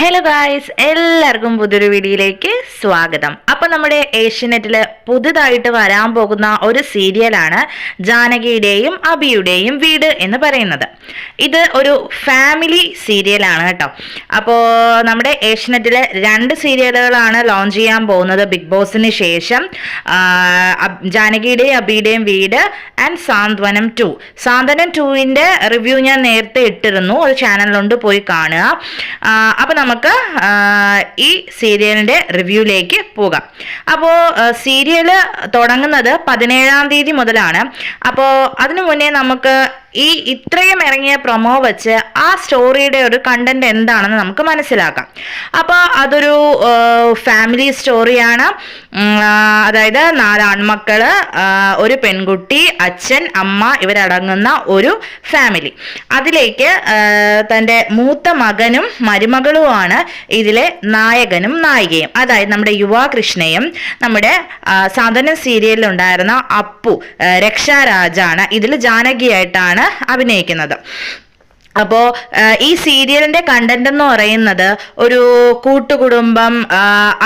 Hello guys എല്ലാവർക്കും പുതിയൊരു വീഡിയോയിലേക്ക് സ്വാഗതം. അപ്പൊ നമ്മുടെ ഏഷ്യനെറ്റിൽ പുതുതായിട്ട് വരാൻ പോകുന്ന ഒരു സീരിയലാണ് ജാനകിയുടെയും അബിയുടെയും വീട് എന്ന് പറയുന്നത്. ഇത് ഒരു ഫാമിലി സീരിയലാണ് കേട്ടോ. അപ്പോൾ നമ്മുടെ ഏഷ്യനെറ്റിൽ രണ്ട് സീരിയലുകളാണ് ലോഞ്ച് ചെയ്യാൻ പോകുന്നത്. ബിഗ് ബോസിന് ശേഷം ജാനകിയുടെയും അബിയുടെയും വീട് ആൻഡ് സാന്ത്വനം ടു സാന്ത്വനം ടുവിന്റെ റിവ്യൂ ഞാൻ നേരത്തെ ഇട്ടിരുന്നു. ഒരു ചാനലിലുണ്ട് പോയി കാണുക. അപ്പൊ നമുക്ക് ഈ സീരിയലിന്റെ റിവ്യൂയിലേക്ക് പോകാം. അപ്പോൾ സീരിയൽ തുടങ്ങുന്നത് പതിനേഴാം തീയതി മുതലാണ്. അപ്പോൾ അതിനു മുന്നേ നമുക്ക് ഈ ഇത്രയും ഇറങ്ങിയ പ്രൊമോ വെച്ച് ആ സ്റ്റോറിയുടെ ഒരു കണ്ടന്റ് എന്താണെന്ന് നമുക്ക് മനസ്സിലാക്കാം. അപ്പോൾ അതൊരു ഫാമിലി സ്റ്റോറിയാണ് അതായത് നാല് ആൺമക്കൾ ഒരു പെൺകുട്ടി അച്ഛൻ അമ്മ ഇവരടങ്ങുന്ന ഒരു ഫാമിലി അതിലേക്ക് തന്റെ മൂത്ത മകനും മരുമകളുമാണ് ഇതിലെ നായകനും നായികയും. അതായത് നമ്മുടെ യുവാകൃഷ്ണയും നമ്മുടെ സാധന സീരിയലിൽ ഉണ്ടായിരുന്ന അപ്പു രക്ഷാരാജാണ്. ഇതിൽ ജാനകിയായിട്ടാണ് അഭിനയിക്കുന്നത്. അപ്പോൾ ഈ സീരിയലിന്റെ കണ്ടന്റ് എന്ന് പറയുന്നത് ഒരു കൂട്ടുകുടുംബം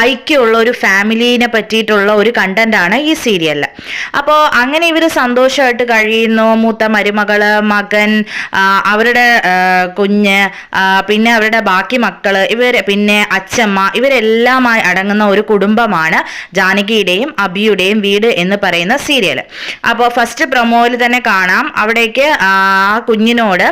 ഐക്യമുള്ള ഒരു ഫാമിലിനെ പറ്റിയിട്ടുള്ള ഒരു കണ്ടന്റ് ആണ് ഈ സീരിയലിൽ അപ്പോ അങ്ങനെ ഇവർ സന്തോഷമായിട്ട് കഴിയുന്നു. മൂത്ത മരുമകൾ മകൻ അവരുടെ കുഞ്ഞ് പിന്നെ അവരുടെ ബാക്കി മക്കൾ ഇവർ പിന്നെ അച്ഛമ്മ ഇവരെല്ലാമായി അടങ്ങുന്ന ഒരു കുടുംബമാണ് ജാനകിയുടെയും അബിയുടെയും വീട് എന്ന് പറയുന്ന സീരിയൽ അപ്പോ ഫസ്റ്റ് പ്രൊമോയിൽ തന്നെ കാണാം. അവിടേക്ക് ആ കുഞ്ഞിനോട്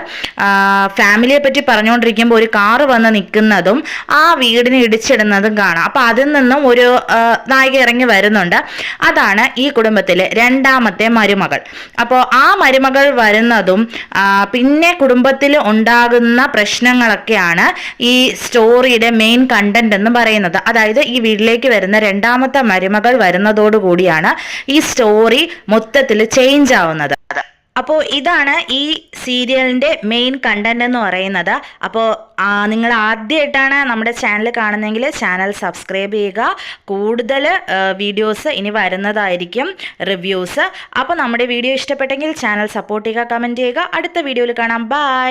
ഫാമിലിയെ പറ്റി പറഞ്ഞുകൊണ്ടിരിക്കുമ്പോൾ ഒരു കാറ് വന്ന് നിൽക്കുന്നതും ആ വീടിനെ ഇടിച്ചിടുന്നതും കാണാം. അപ്പം അതിൽ നിന്നും ഒരു നായിക ഇറങ്ങി വരുന്നുണ്ട്. അതാണ് ഈ കുടുംബത്തിലെ രണ്ടാമത്തെ മരുമകൾ. അപ്പോൾ ആ മരുമകൾ വരുന്നതും പിന്നെ കുടുംബത്തിൽ ഉണ്ടാകുന്ന പ്രശ്നങ്ങളൊക്കെയാണ് ഈ സ്റ്റോറിയുടെ മെയിൻ കണ്ടന്റ് എന്ന് പറയുന്നത്. അതായത് ഈ വീട്ടിലേക്ക് വരുന്ന രണ്ടാമത്തെ മരുമകൾ വരുന്നതോടുകൂടിയാണ് ഈ സ്റ്റോറി മൊത്തത്തിൽ ചേഞ്ച് ആവുന്നത്. അപ്പോൾ ഇതാണ് ഈ സീരിയലിന്റെ മെയിൻ കണ്ടന്റ് എന്ന് പറയുന്നത്. അപ്പോൾ നിങ്ങൾ ആദ്യമായിട്ടാണ് നമ്മുടെ ചാനൽ കാണുന്നതെങ്കിൽ ചാനൽ സബ്സ്ക്രൈബ് ചെയ്യുക. കൂടുതൽ വീഡിയോസ് ഇനി വരുന്നതായിരിക്കും റിവ്യൂസ് അപ്പോൾ നമ്മുടെ വീഡിയോ ഇഷ്ടപ്പെട്ടെങ്കിൽ ചാനൽ സപ്പോർട്ട് ചെയ്യുക കമന്റ് ചെയ്യുക. അടുത്ത വീഡിയോയിൽ കാണാം. ബൈ